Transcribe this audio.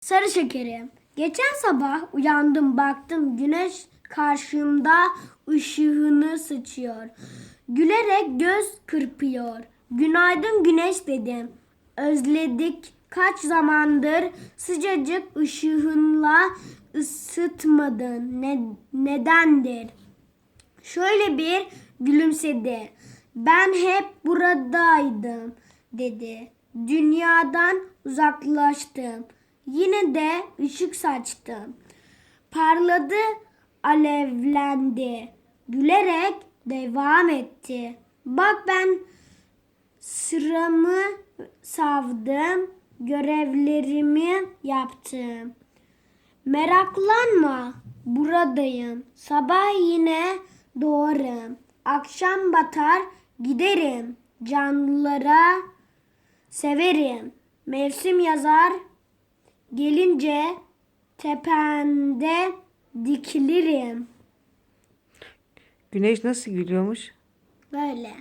Sarı şekerim. Geçen sabah uyandım baktım güneş karşımda ışığını sıçıyor. Gülerek göz kırpıyor. Günaydın güneş dedim. Özledik kaç zamandır sıcacık ışığınla ısıtmadın. Ne, nedendir? Şöyle bir gülümsedi. Ben hep buradaydım dedi. Dünyadan uzaklaştım. Yine de ışık saçtım. Parladı, alevlendi. Gülerek devam etti. Bak ben sıramı savdım, görevlerimi yaptım. Meraklanma, buradayım. Sabah yine doğarım. Akşam batar, giderim. Canlılara severim. Mevsim yazar, gelince tepende dikilirim. Güneş nasıl gülüyormuş? Böyle.